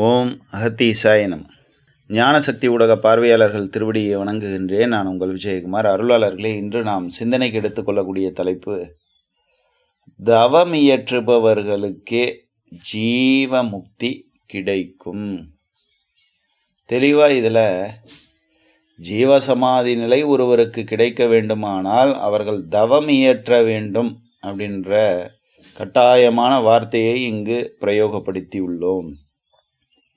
ஓம் அகத்தீசாய நம. ஞானசக்தி ஊடக பார்வையாளர்கள் திருவடியை வணங்குகின்றேன். நான் உங்கள் விஜயகுமார். அருளாளர்களே இன்று நாம் சிந்தனைக்கு எடுத்துக்கொள்ளக்கூடிய தலைப்பு தவம் இயற்றுபவர்களுக்கே ஜீவமுக்தி கிடைக்கும். தெளிவாக இதில் ஜீவசமாதி நிலை ஒருவருக்கு கிடைக்க வேண்டுமானால் அவர்கள் தவம் இயற்ற வேண்டும் அப்படின்ற கட்டாயமான வார்த்தையை இங்கு பிரயோகப்படுத்தியுள்ளோம்.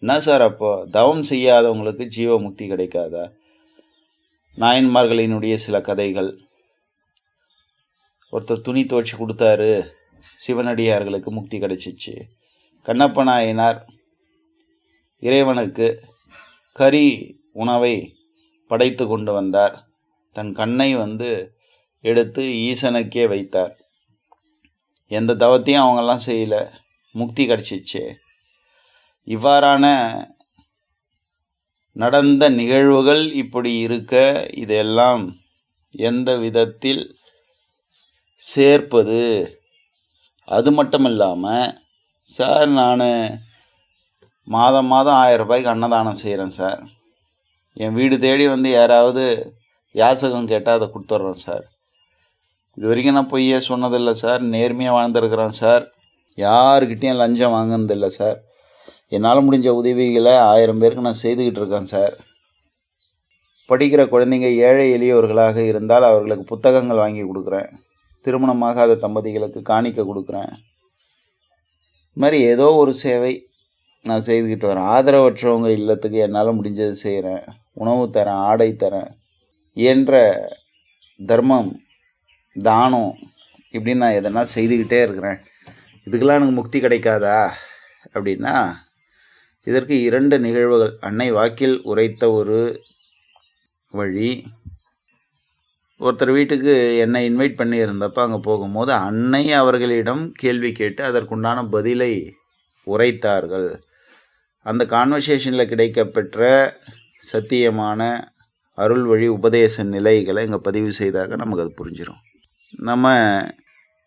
என்ன சார் அப்போ? தவம் செய்யாதவங்களுக்கு ஜீவ முக்தி கிடைக்காதா? நாயன்மார்களினுடைய சில கதைகள். ஒருத்தர் துணி துவைச்சி கொடுத்தாரு. சிவனடியார்களுக்கு முக்தி கிடைச்சிச்சு. கண்ணப்ப நாயனார் இறைவனுக்கு கறி உணவை படைத்து கொண்டு வந்தார். தன் கண்ணை வந்து எடுத்து ஈசனுக்கே வைத்தார். எந்த தவத்தையும் அவங்கெல்லாம் செய்யலை. முக்தி கிடச்சிச்சு. இவ்வாறான நடந்த நிகழ்வுகள் இப்படி இருக்க இதெல்லாம் எந்த விதத்தில் சேர்ப்பது? அது மட்டும் இல்லாமல் சார் நான் மாதம் மாதம் ஆயிரம் ரூபாய்க்கு அன்னதானம் செய்கிறேன் சார். என் வீடு தேடி வந்து யாராவது யாசகம் கேட்டால் அதை கொடுத்துட்றேன் சார். இது வரைக்கும் நான் பொய்யே சொன்னதில்லை சார். நேர்மையாக வாழ்ந்துருக்குறேன் சார். யாருக்கிட்டேயும் லஞ்சம் வாங்கினதில்லை சார். என்னால் முடிஞ்ச உதவிகளை ஆயிரம் பேருக்கு நான் செய்துக்கிட்டு இருக்கேன் சார். படிக்கிற குழந்தைங்க ஏழை எளியவர்களாக இருந்தால் அவர்களுக்கு புத்தகங்கள் வாங்கி கொடுக்குறேன். திருமணமாகாத தம்பதிகளுக்கு காணிக்க கொடுக்குறேன். இது மாதிரி ஏதோ ஒரு சேவை நான் செய்துக்கிட்டு வரேன். ஆதரவற்றவங்க இல்லத்துக்கு என்னால் முடிஞ்சது செய்கிறேன் உணவு தரேன் ஆடை தரேன் இயன்ற தர்மம் தானம் இப்படின்னு நான் எதனா செய்துக்கிட்டே இருக்கிறேன். இதுக்கெல்லாம் எனக்கு முக்தி கிடைக்காதா? அப்படின்னா இதற்கு இரண்டு நிகழ்வுகள். அன்னை வாக்கில் உரைத்த ஒரு வழி. ஒருத்தர் வீட்டுக்கு என்னை இன்வைட் பண்ணியிருந்தப்போ அங்கே போகும்போது அன்னை அவர்களிடம் கேள்வி கேட்டு அதற்குண்டான பதிலை உரைத்தார்கள். அந்த கான்வர்சேஷனில் கிடைக்கப்பெற்ற சத்தியமான அருள் வழி உபதேச நிலைகளை இங்கே பதிவு செய்தாக நமக்கு அது புரிஞ்சிடும் நம்ம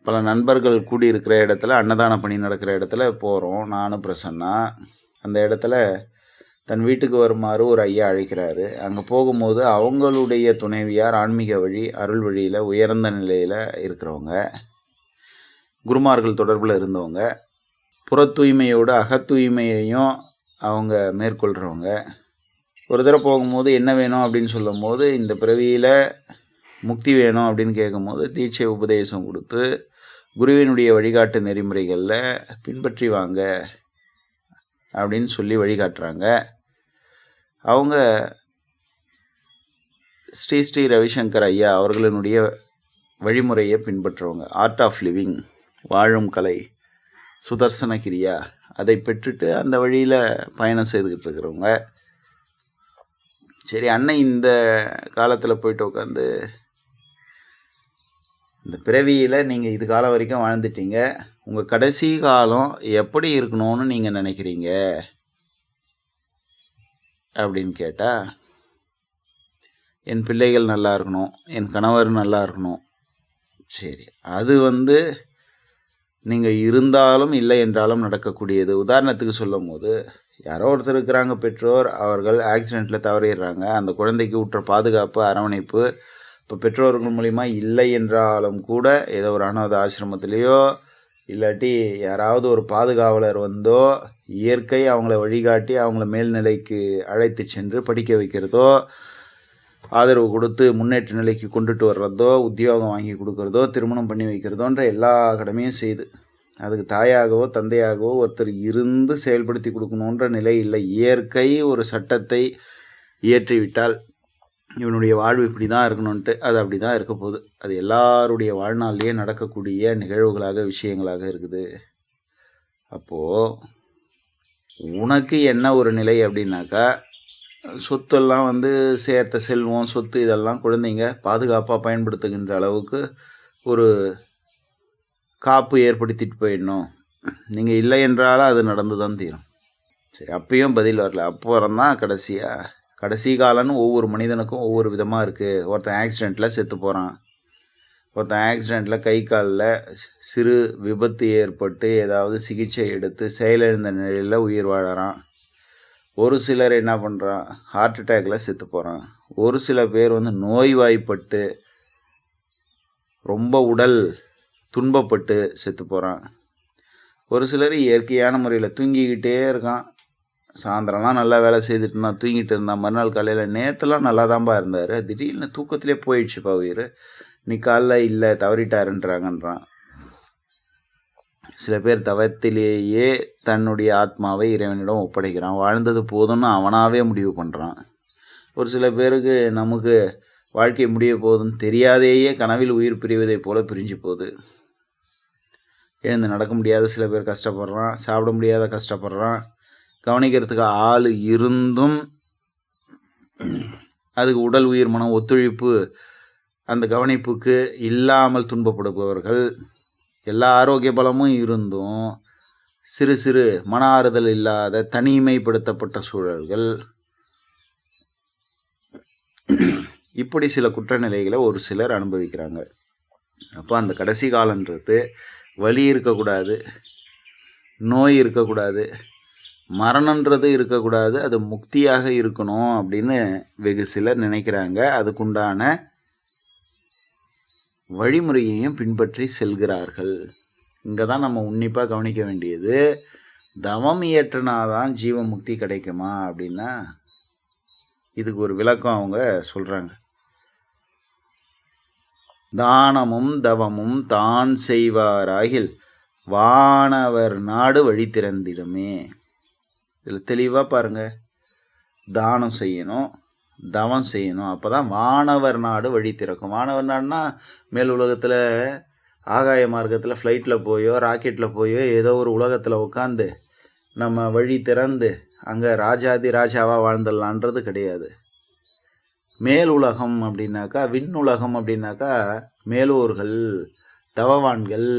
பல நண்பர்கள் கூடியிருக்கிற இடத்துல அன்னதான பணி நடக்கிற இடத்துல போகிறோம் நானும் பிரசன்னா. அந்த இடத்துல தன் வீட்டுக்கு வருமாறு ஒரு ஐயா அழைக்கிறாரு. அங்கே போகும்போது அவங்களுடைய துணைவியார் ஆன்மீக வழி அருள் வழியில் உயர்ந்த நிலையில் இருக்கிறவங்க குருமார்கள் தொடர்பில் இருந்தவங்க புற தூய்மையோடு அகத்தூய்மையையும் அவங்க மேற்கொள்கிறவங்க ஒரு தடவை போகும்போது என்ன வேணும் அப்படின்னு சொல்லும்போது இந்த பிறவியில் முக்தி வேணும் அப்படின்னு கேட்கும்போது தீட்சை உபதேசம் கொடுத்து குருவினுடைய வழிகாட்டு நெறிமுறைகளில் பின்பற்றி வாங்க அப்படின்னு சொல்லி வழிகாட்டுறாங்க. அவங்க ஸ்ரீ ஸ்ரீ ரவிசங்கர் ஐயா அவர்களினுடைய வழிமுறையை பின்பற்றுறவங்க ஆர்ட் ஆஃப் லிவிங் வாழும் கலை சுதர்சன கிரியா அதை பெற்றுட்டு அந்த வழியில் பயணம் செய்துக்கிட்டு இருக்கிறவங்க. சரி அண்ணன் இந்த காலத்தில் போயிட்டு உட்காந்து இந்த பிறவியில் நீங்கள் இது காலம் வரைக்கும் வாழ்ந்துட்டீங்க. உங்கள் கடைசி காலம் எப்படி இருக்கணும்னு நீங்கள் நினைக்கிறீங்க? அப்படின்னு கேட்டால் என் பிள்ளைகள் நல்லா இருக்கணும். என் கணவர் நல்லா இருக்கணும். சரி அது வந்து நீங்கள் இருந்தாலும் இல்லை என்றாலும் நடக்கக்கூடியது. உதாரணத்துக்கு சொல்லும் போது யாரோ ஒருத்தர் இருக்கிறாங்க பெற்றோர். அவர்கள் ஆக்சிடெண்ட்டில் தவறிடுறாங்க. அந்த குழந்தைக்கு விட்டுற பாதுகாப்பு அரவணைப்பு இப்போ பெற்றோர்கள் மூலிமா இல்லை என்றாலும் கூட ஏதோ ஒரு அனாத ஆசிரமத்திலேயோ இல்லாட்டி யாராவது ஒரு பாதுகாவலர் வந்தோ இயற்கை அவங்கள வழிகாட்டி அவங்கள மேல்நிலைக்கு அழைத்து சென்று படிக்க வைக்கிறதோ ஆதரவு கொடுத்து முன்னேற்ற நிலைக்கு கொண்டுட்டு வர்றதோ உத்தியோகம் வாங்கி கொடுக்குறதோ திருமணம் பண்ணி வைக்கிறதோன்ற எல்லா கடமையும் செய்து அதுக்கு தாயாகவோ தந்தையாகவோ ஒருத்தர் இருந்து செயல்படுத்தி கொடுக்கணுன்ற நிலை இல்லை. இயற்கை ஒரு சட்டத்தை இயற்றிவிட்டால் இவனுடைய வாழ்வு இப்படி தான் இருக்கணுன்ட்டு அது அப்படி தான் இருக்க போகுது. அது எல்லாருடைய வாழ்நாள்லேயே நடக்கக்கூடிய நிகழ்வுகளாக விஷயங்களாக இருக்குது. அப்போது உனக்கு என்ன ஒரு நிலை அப்படின்னாக்கா சொத்தெல்லாம் வந்து சேர்த்த செல்வம் சொத்து இதெல்லாம் குழந்தைங்க பாதுகாப்பாக பயன்படுத்துகின்ற அளவுக்கு ஒரு காப்பு ஏற்படுத்திட்டு போயிடணும். நீங்கள் இல்லை என்றாலும் அது நடந்து தான் தீரும். சரி அப்பயும் பதில் வரல. அப்புறம் தான் கடைசியாக கடைசி காலம்னு ஒவ்வொரு மனிதனுக்கும் ஒவ்வொரு விதமாக இருக்குது ஒருத்தன் ஆக்சிடெண்ட்டில் செத்து போகிறான் ஒருத்தன் ஆக்சிடெண்ட்டில் கை காலில் சிறு விபத்து ஏற்பட்டு ஏதாவது சிகிச்சை எடுத்து செயலிழந்த நிலையில் உயிர் வாழறான். ஒரு சிலர் என்ன பண்ணுறான் ஹார்ட் அட்டேக்கில் செத்து போகிறான் ஒரு சில பேர் வந்து நோய்வாய்ப்பட்டு ரொம்ப உடல் துன்பப்பட்டு செத்து போகிறான் ஒரு சிலர் இயற்கையான முறையில் தூங்கிக்கிட்டே இருக்கான். சாயந்தரம்லாம் நல்லா வேலை செய்துட்டு இருந்தான் தூங்கிட்டு இருந்தான். மறுநாள் காலையில் நேற்றுலாம் நல்லா தான்ப்பா இருந்தார். திடீர்னு தூக்கத்திலே போயிடுச்சுப்பா உயிர். நீ காலைல இல்லை தவறிட்டாருன்றாங்கன்றான். சில பேர் தவத்திலேயே தன்னுடைய ஆத்மாவை இறைவனிடம் ஒப்படைக்கிறான். வாழ்ந்தது போதும்னு அவனாகவே முடிவு பண்ணுறான் ஒரு சில பேருக்கு நமக்கு வாழ்க்கை முடிய போதும்னு தெரியாதேயே கனவில் உயிர் பிரிவதைப் போல பிரிஞ்சு போகுது. எழுந்து நடக்க முடியாத சில பேர் கஷ்டப்படுறான். சாப்பிட முடியாத கஷ்டப்படுறான். கவனிக்கிறதுக்கு ஆள் இருந்தும் அதுக்கு உடல் உயிர் மனம் ஒத்துழைப்பு அந்த கவனிப்புக்கு இல்லாமல் துன்பப்படுபவர்கள் எல்லா ஆரோக்கிய பலமும் இருந்தும் சிறு சிறு மன ஆறுதல் இல்லாத தனிமைப்படுத்தப்பட்ட சூழல்கள். இப்படி சில குற்றநிலைகளை ஒரு சிலர் அனுபவிக்கிறாங்க. அப்போ அந்த கடைசி காலன்றது வலி இருக்கக்கூடாது நோய் இருக்கக்கூடாது மரணன்றது இருக்கக்கூடாது அது முக்தியாக இருக்கணும் அப்படின்னு வெகு சிலர் நினைக்கிறாங்க. அதுக்குண்டான வழிமுறையையும் பின்பற்றி செல்கிறார்கள். இங்கே தான் நம்ம உன்னிப்பாக கவனிக்க வேண்டியது தவம் இயற்றினாதான் ஜீவமுக்தி கிடைக்குமா அப்படின்னா இதுக்கு ஒரு விளக்கம் அவங்க சொல்கிறாங்க தானமும் தவமும் தான் செய்வாராகில் வானவர் நாடு வழி திறந்திடுமே இதில் தெளிவாக பாருங்கள் தானம் செய்யணும் தவம் செய்யணும். அப்போ தான் வானவர் நாடு வழி திறக்கும். வானவர் நாடுனா மேல் உலகத்தில் ஆகாய மார்க்கத்தில் ஃப்ளைட்டில் போயோ ராக்கெட்டில் போயோ ஏதோ ஒரு உலகத்தில் உட்காந்து நம்ம வழி திறந்து அங்கே ராஜாதி ராஜாவாக வாழ்ந்துடலான்றது கிடையாது. மேல் உலகம் அப்படின்னாக்கா விண் உலகம் அப்படின்னாக்கா மேலூர்கள் தவவான்கள்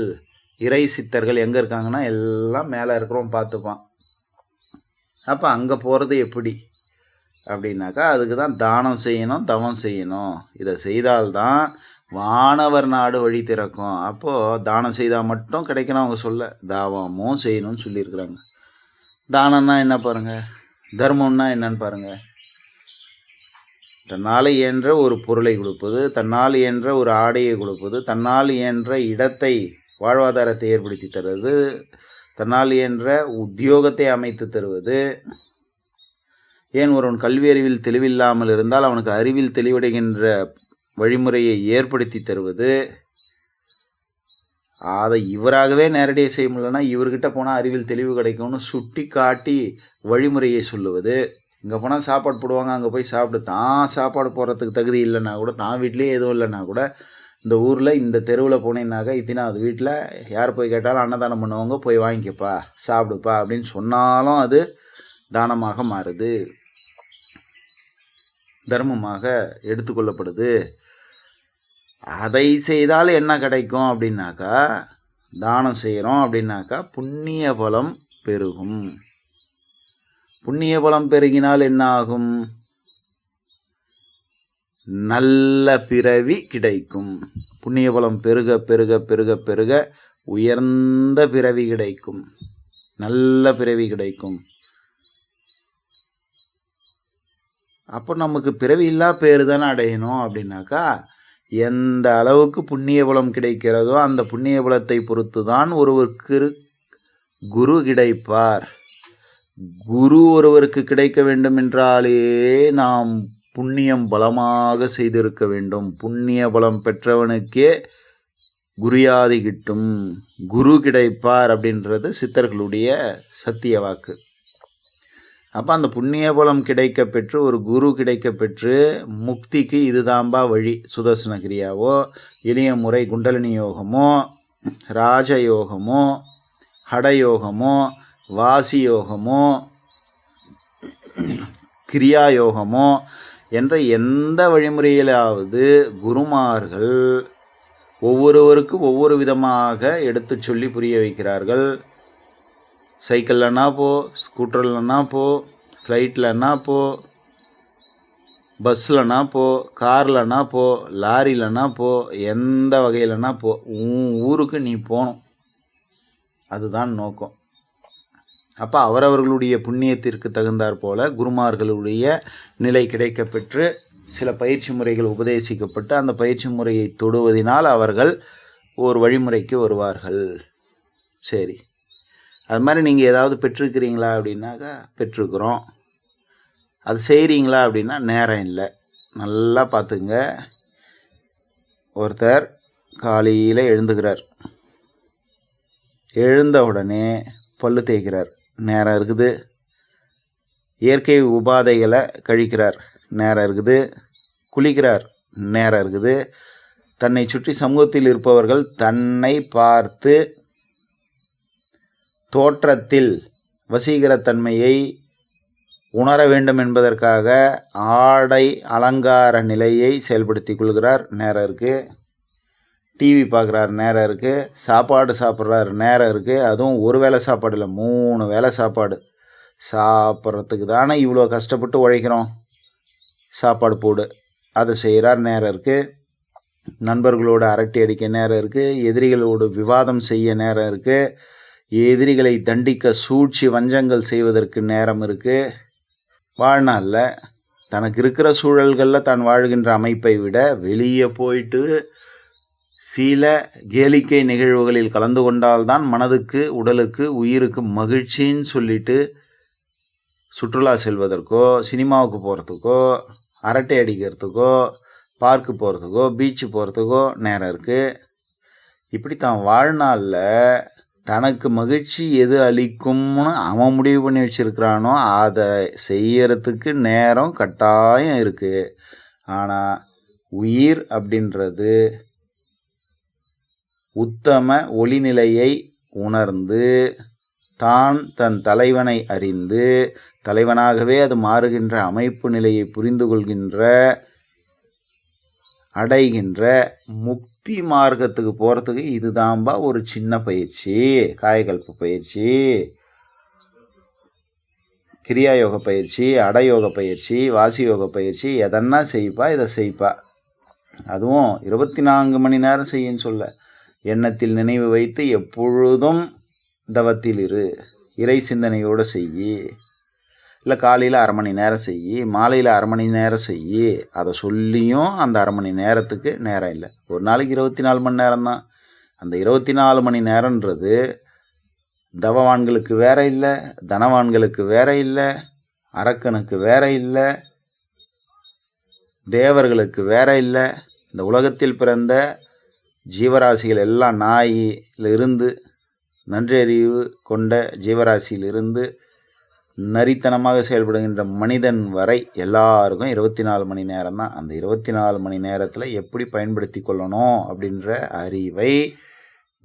இறை சித்தர்கள் எங்கே இருக்காங்கன்னா எல்லாம் மேலே இருக்கிறோம் பார்த்துப்பான். அப்போ அங்கே போகிறது எப்படி? அப்படின்னாக்கா அதுக்கு தான் தானம் செய்யணும் தவம் செய்யணும். இதை செய்தால்தான் வானவர் நாடு வழி திறக்கும். அப்போது தானம் செய்தால் மட்டும் கிடைக்கணும் அவங்க சொல்ல. தாவமும் செய்யணும்னு சொல்லியிருக்கிறாங்க. தானம்னா என்ன பாருங்கள் தர்மம்னா என்னன்னு பாருங்கள் தன்னால் இயன்ற ஒரு பொருளை கொடுப்பது தன்னால் இயன்ற ஒரு ஆடையை கொடுப்பது தன்னால் இயன்ற இடத்தை வாழ்வாதாரத்தை ஏற்படுத்தி தருவது தன்னால் என்ற உத்தியோகத்தை அமைத்து தருவது. ஏன் ஒருவன் கல்வி அறிவில் தெளிவில்லாமல் இருந்தால் அவனுக்கு அறிவில் தெளிவடைகின்ற வழிமுறையை ஏற்படுத்தி தருவது. அதை இவராகவே நேரடியாக செய்ய முடியலன்னா இவர்கிட்ட போனால் அறிவில் தெளிவு கிடைக்கும்னு சுட்டி காட்டி வழிமுறையை சொல்லுவது. இங்கே போனால் சாப்பாடு போடுவாங்க அங்கே போய் சாப்பிட்டு தான் சாப்பாடு போடுறதுக்கு தகுதி இல்லைன்னா கூட தான் வீட்லேயே எதுவும் இல்லைன்னா கூட இந்த ஊரில் இந்த தெருவில் போனேன்னாக்கா இத்தினாவது வீட்டில் யார் போய் கேட்டாலும் அன்னதானம் பண்ணுவாங்க போய் வாங்கிக்கப்பா சாப்பிடுப்பா அப்படின்னு சொன்னாலும் அது தானமாக மாறுது. தர்மமாக எடுத்துக்கொள்ளப்படுது. அதை செய்தால் என்ன கிடைக்கும் அப்படின்னாக்கா தானம் செய்கிறோம் அப்படின்னாக்கா புண்ணிய பலம் பெருகும். புண்ணிய பலம் பெருகினால் என்ன ஆகும்? நல்ல பிறவி கிடைக்கும். புண்ணிய பலம் பெருக பெருக பெருக பெருக உயர்ந்த பிறவி கிடைக்கும். நல்ல பிறவி கிடைக்கும். அப்போ நமக்கு பிறவி இல்லா பேர் தானே அடையணும் அப்படின்னாக்கா எந்த அளவுக்கு புண்ணிய பலம் கிடைக்கிறதோ அந்த புண்ணிய பலத்தை பொறுத்து தான் ஒருவருக்கு குரு கிடைப்பார். குரு ஒருவருக்கு கிடைக்க வேண்டும் என்றாலே நாம் புண்ணியம் பலமாக செய்திருக்க வேண்டும். புண்ணிய பலம் பெற்றவனுக்கே குருயாதி கிட்டும். குரு கிடைப்பார் அப்படின்றது சித்தர்களுடைய சத்திய வாக்கு. அப்போ அந்த புண்ணிய பலம் கிடைக்க பெற்று ஒரு குரு கிடைக்க பெற்று முக்திக்கு இதுதாம்பா வழி. சுதர்சன கிரியாவோ எளிய முறை குண்டலினி யோகமோ ராஜயோகமோ ஹடயோகமோ வாசி யோகமோ கிரியா யோகமோ என்ற எந்த வழிமுறையிலாவது குருமார்கள் ஒவ்வொருவருக்கும் ஒவ்வொரு விதமாக எடுத்து சொல்லி புரிய வைக்கிறார்கள். சைக்கிள்லனா போ ஸ்கூட்டர்லன்னா போ ஃப்ளைட்லன்னா போ பஸ்லனா போ கார்லனா போ லாரிலனா போ எந்த வகையிலனா போ உன் ஊருக்கு நீ போகணும். அதுதான் நோக்கம். அப்போ அவரவர்களுடைய புண்ணியத்திற்கு தகுந்தாற் போல குருமார்களுடைய நிலை கிடைக்கப்பெற்று சில பயிற்சி முறைகள் உபதேசிக்கப்பட்டு அந்த பயிற்சி முறையை தொடுவதினால் அவர்கள் ஒரு வழிமுறைக்கு வருவார்கள். சரி. அது மாதிரி நீங்கள் ஏதாவது பெற்றிருக்கிறீங்களா அப்படின்னாக்கா பெற்றுக்கிறோம் அது செய்கிறீங்களா அப்படின்னா நேரம் இல்லை. நல்லா பார்த்துங்க. ஒருத்தர் காலையில் எழுந்துக்கிறார். எழுந்த உடனே பல்லு தேய்க்கிறார். நேரம் இருக்குது. இயற்கை உபாதைகளை கழிக்கிறார் நேரம் இருக்குது. குளிக்கிறார் நேரம் இருக்குது. தன்னை சுற்றி சமூகத்தில் இருப்பவர்கள் தன்னை பார்த்து தோற்றத்தில் வசீகரத்தன்மையை உணர வேண்டும் என்பதற்காக ஆடை அலங்கார நிலையை செயல்படுத்தி கொள்கிறார். நேரம் இருக்குது டிவி பார்க்குறாரு நேரம் இருக்குது சாப்பாடு சாப்பிட்றாரு நேரம் இருக்குது அதுவும் ஒரு வேளை சாப்பாடு இல்லை மூணு வேளை சாப்பாடு. சாப்பிட்றதுக்கு தானே இவ்வளோ கஷ்டப்பட்டு உழைக்கிறோம். சாப்பாடு போடு. அதை செய்கிறார் நேரம் இருக்குது நண்பர்களோடு அரட்டி அடிக்க நேரம் இருக்குது எதிரிகளோடு விவாதம் செய்ய நேரம் இருக்குது எதிரிகளை தண்டிக்க சூழ்ச்சி வஞ்சங்கள் செய்வதற்கு நேரம் இருக்குது வாழ்நாளில் தனக்கு இருக்கிற சூழல்களில் தான் வாழ்கின்ற அமைப்பை விட வெளியே போயிட்டு சில கேளிக்கை நிகழ்வுகளில் கலந்து கொண்டால்தான் மனதுக்கு உடலுக்கு உயிருக்கு மகிழ்ச்சின்னு சொல்லிட்டு சுற்றுலா செல்வதற்கோ சினிமாவுக்கு போகிறதுக்கோ அரட்டை அடிக்கிறதுக்கோ பார்க்கு போகிறதுக்கோ பீச்சு போகிறதுக்கோ நேரம் இருக்குது இப்படி தான் வாழ்நாளில் தனக்கு மகிழ்ச்சி எது அளிக்கும்னு அவன் முடிவு பண்ணி வச்சுருக்கிறானோ அதை செய்யறதுக்கு நேரம் கட்டாயம் இருக்குது ஆனால் உயிர் அப்படின்றது உத்தம ஒளிநிலையை உணர்ந்து தான் தன் தலைவனை அறிந்து தலைவனாகவே அது மாறுகின்ற அமைப்பு நிலையை புரிந்து கொள்கின்ற அடைகின்ற முக்தி மார்க்கத்துக்கு போகிறதுக்கு இதுதான்பா ஒரு சின்ன பயிற்சி காயகல்ப பயிற்சி கிரியா யோக பயிற்சி அடயோக பயிற்சி வாசி யோக பயிற்சி எதன்னா செய்ப்பா இதை செய்ப்பா. அதுவும் இருபத்தி நான்கு மணி நேரம் செய்யுன்னு சொல்ல. எண்ணத்தில் நினைவு வைத்து எப்பொழுதும் தவத்தில் இரு. இறை சிந்தனையோடு செய்யி. இல்லை காலையில் அரை மணி நேரம் செய்யி மாலையில் அரை மணி நேரம் செய்யி. அதை சொல்லியும் அந்த அரை மணி நேரத்துக்கு நேரம் இல்லை. ஒரு நாளைக்கு இருபத்தி நாலு மணி நேரம் தான் அந்த இருபத்தி நாலு மணி நேரன்றது தவவான்களுக்கு வேற இல்லை தனவான்களுக்கு வேற இல்லை அரக்கனுக்கு வேற இல்லை தேவர்களுக்கு வேற இல்லை. இந்த உலகத்தில் பிறந்த ஜீவராசிகள் எல்லாம் நாயிலிருந்து நன்றறிவு கொண்ட ஜீவராசியிலிருந்து நரித்தனமாக செயல்படுகின்ற மனிதன் வரை எல்லாருக்கும் இருபத்தி நாலு மணி நேரம் தான். அந்த இருபத்தி நாலு மணி நேரத்தில் எப்படி பயன்படுத்தி கொள்ளணும் அப்படின்ற அறிவை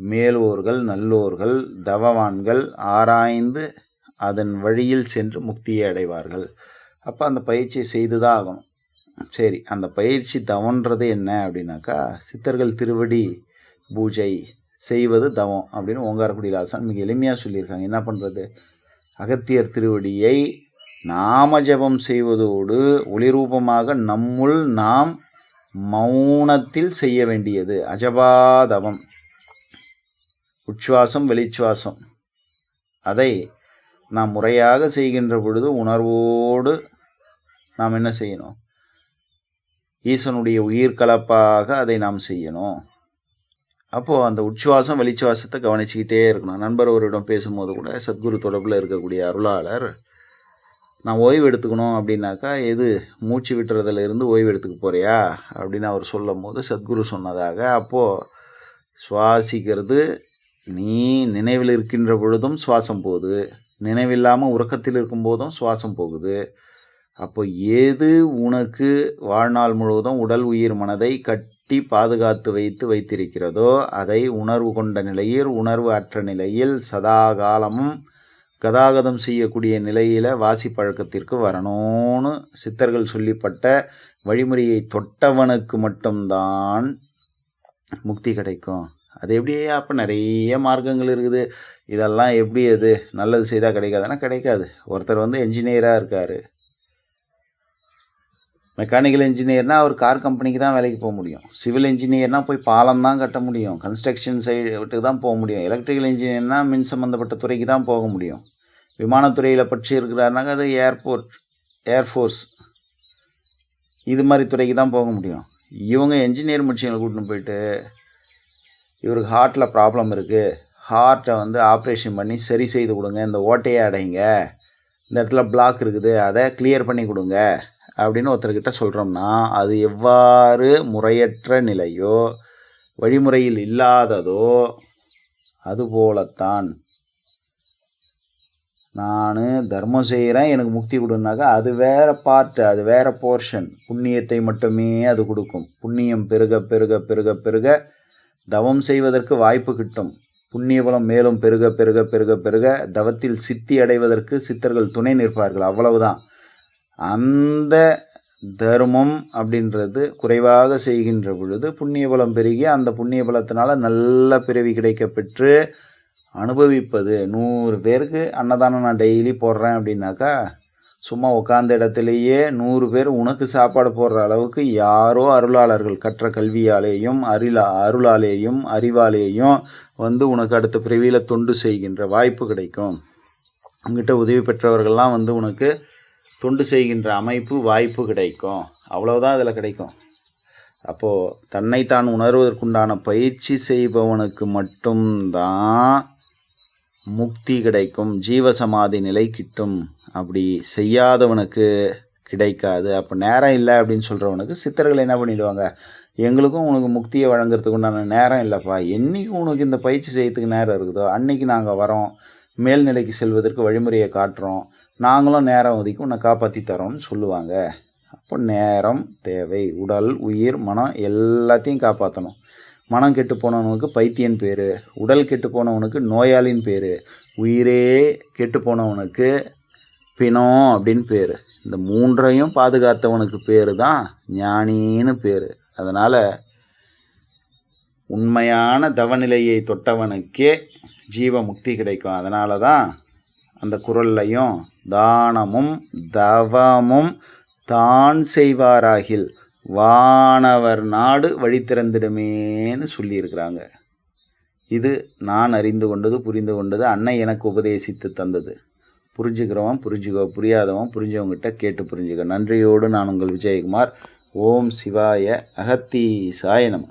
மேலோர்கள் நல்லோர்கள் தவவான்கள் ஆராய்ந்து அதன் வழியில் சென்று முக்தியை அடைவார்கள். அப்போ அந்த பயிற்சியை செய்து தான் ஆகணும். சரி அந்த பயிற்சி தவன்றது என்ன அப்படின்னாக்கா சித்தர்கள் திருவடி பூஜை செய்வது தவம் அப்படின்னு ஓங்காரக்குடி ராசன் மிக எளிமையாக சொல்லியிருக்காங்க. என்ன பண்ணுறது அகத்தியர் திருவடியை நாம ஜபம் செய்வதோடு ஒளிரூபமாக நம்முள் நாம் மௌனத்தில் செய்ய வேண்டியது. அஜபாதவம் உச்சுவாசம் வெளிச்சுவாசம் அதை நாம் முறையாக செய்கின்ற பொழுது உணர்வோடு நாம் என்ன செய்யணும்? ஈசனுடைய உயிர் கலப்பாக அதை நாம் செய்யணும். அப்போது அந்த உச்சுவாசம் வெளிச்சுவாசத்தை கவனிச்சுக்கிட்டே இருக்கணும். நண்பர் ஒருவரிடம் பேசும்போது கூட சத்குரு தொடர்பில் இருக்கக்கூடிய அருளாளர் நான் ஓய்வு எடுத்துக்கணும் அப்படின்னாக்கா எது மூச்சு விட்டுறதுல இருந்து ஓய்வு எடுத்துக்க போறியா? அப்படின்னு அவர் சொல்லும் போது சத்குரு சொன்னதாக அப்போது சுவாசிக்கிறது நீ நினைவில் இருக்கின்ற பொழுதும் சுவாசம் போகுது. நினைவில்லாமல் உறக்கத்தில் இருக்கும்போதும் சுவாசம் போகுது. அப்போ எது உனக்கு வாழ்நாள் முழுவதும் உடல் உயிர் மனதை கட்டி பாதுகாத்து வைத்து வைத்திருக்கிறதோ அதை உணர்வு கொண்ட நிலையில் உணர்வு அற்ற நிலையில் சதா காலமும் கதாகதம் செய்யக்கூடிய நிலையில் வாசி பழக்கத்திற்கு வரணும்னு சித்தர்கள் சொல்லிப்பட்ட வழிமுறையை தொட்டவனுக்கு மட்டும்தான் முக்தி கிடைக்கும். அது எப்படியா அப்போ நிறைய மார்க்கங்கள் இருக்குது. இதெல்லாம் எப்படி அது? நல்லது செய்தால் கிடைக்காதுன்னா கிடைக்காது. ஒருத்தர் வந்து என்ஜினியராக இருக்கார். மெக்கானிக்கல் இன்ஜினியர்னால் அவர் கார் கம்பெனிக்கு தான் வேலைக்கு போக முடியும். சிவில் இன்ஜினியர்னால் போய் பாலம் தான் கட்ட முடியும். கன்ஸ்ட்ரக்ஷன் சைடு விட்டு தான் போக முடியும். எலக்ட்ரிக்கல் இன்ஜினியர்னால் மின் சம்மந்தப்பட்ட துறைக்கு தான் போக முடியும். விமானத்துறையில் பற்றி இருக்கிறாருனாக்கா அது ஏர்போர்ட் ஏர்ஃபோர்ஸ் இது மாதிரி துறைக்கு தான் போக முடியும். இவங்க என்ஜினியர் முடிச்சவங்களை கூட்டின்னு போயிட்டு இவருக்கு ஹார்ட்டில் ப்ராப்ளம் இருக்குது ஹார்ட்டை வந்து ஆப்ரேஷன் பண்ணி சரி செய்து கொடுங்க. இந்த ஓட்டையை அடைங்க. இந்த இடத்துல பிளாக் இருக்குது. அதை கிளியர் பண்ணி கொடுங்க. அப்படின்னு ஒருத்தர்கிட்ட சொல்கிறோம்னா அது எவ்வாறு முறையற்ற நிலையோ வழிமுறையில் இல்லாததோ அதுபோலத்தான் நான் தர்மம் செய்கிறேன் எனக்கு முக்தி கொடுனாக்கா அது வேற பார்ட்டு அது வேற போர்ஷன் புண்ணியத்தை மட்டுமே அது கொடுக்கும். புண்ணியம் பெருக பெருக பெருக பெருக தவம் செய்வதற்கு வாய்ப்பு கிட்டும். புண்ணிய பலம் மேலும் பெருக பெருக பெருக பெருக தவத்தில் சித்தி அடைவதற்கு சித்தர்கள் துணை நிற்பார்கள். அவ்வளவுதான். அந்த தர்மம் அப்படின்றது குறைவாக செய்கின்ற பொழுது புண்ணிய பலம் பெருகி அந்த புண்ணிய பலத்தினால நல்ல பிறவி கிடைக்க பெற்று அனுபவிப்பது. நூறு பேருக்கு அன்னதானம் நான் டெய்லி போடுறேன் அப்படின்னாக்கா சும்மா உட்காந்த இடத்துலையே நூறு பேர் உனக்கு சாப்பாடு போடுற அளவுக்கு யாரோ அருளாளர்கள் கற்ற கல்வியாலேயும் அருளா அருளாலேயும் அறிவாலேயும் வந்து உனக்கு அடுத்த பிறவியில் தொண்டு செய்கின்ற வாய்ப்பு கிடைக்கும். உங்ககிட்ட உதவி பெற்றவர்கள்லாம் வந்து உனக்கு தொண்டு செய்கின்ற அமைப்பு வாய்ப்பு கிடைக்கும். அவ்வளவுதான் அதில் கிடைக்கும். அப்போது தன்னைத்தான் உணர்வதற்குண்டான பயிற்சி செய்பவனுக்கு மட்டும்தான் முக்தி கிடைக்கும் ஜீவசமாதி நிலை கிட்டும். அப்படி செய்யாதவனுக்கு கிடைக்காது. அப்போ நேரம் இல்லை அப்படின்னு சொல்கிறவனுக்கு சித்தர்கள் என்ன பண்ணிவிடுவாங்க எங்களுக்கும் உனக்கு முக்தியை வழங்குறதுக்கு உண்டான நேரம் இல்லைப்பா. என்றைக்கு உனக்கு இந்த பயிற்சி செய்யறதுக்கு நேரம் இருக்குதோ அன்றைக்கி நாங்கள் வரோம். மேல்நிலைக்கு செல்வதற்கு வழிமுறையை காட்டுறோம். நாங்களும் நேரம் ஒதுக்கி உன்னை காப்பாற்றி தரோம்னு சொல்லுவாங்க. அப்போ நேரம் தேவை உடல் உயிர் மனம் எல்லாத்தையும் காப்பாற்றணும் மனம் கெட்டு போனவனுக்கு பைத்தியன் பேர். உடல் கெட்டு போனவனுக்கு நோயாளின் பேர். உயிரே கெட்டு போனவனுக்கு பிணம் அப்படின்னு பேர். இந்த மூன்றையும் பாதுகாத்தவனுக்கு பேர் தான் ஞானின்னு பேர். அதனால் உண்மையான தவநிலையை தொட்டவனுக்கே ஜீவ முக்தி கிடைக்கும். அதனால தான் அந்த குரல்லையும் தானமும் தவமும் தான் செய்வாராகில் வானவர் நாடு வழி திறந்திடுமேன்னு சொல்லியிருக்கிறாங்க. இது நான் அறிந்து கொண்டது புரிந்து கொண்டது அன்னை எனக்கு உபதேசித்து தந்தது. புரிஞ்சுக்கிறவன் புரிஞ்சுக்கோ புரியாதவன் புரிஞ்சவங்ககிட்ட கேட்டு புரிஞ்சுக்க. நன்றியோடு நான் உங்கள் விஜயகுமார். ஓம் சிவாய அகத்தி நம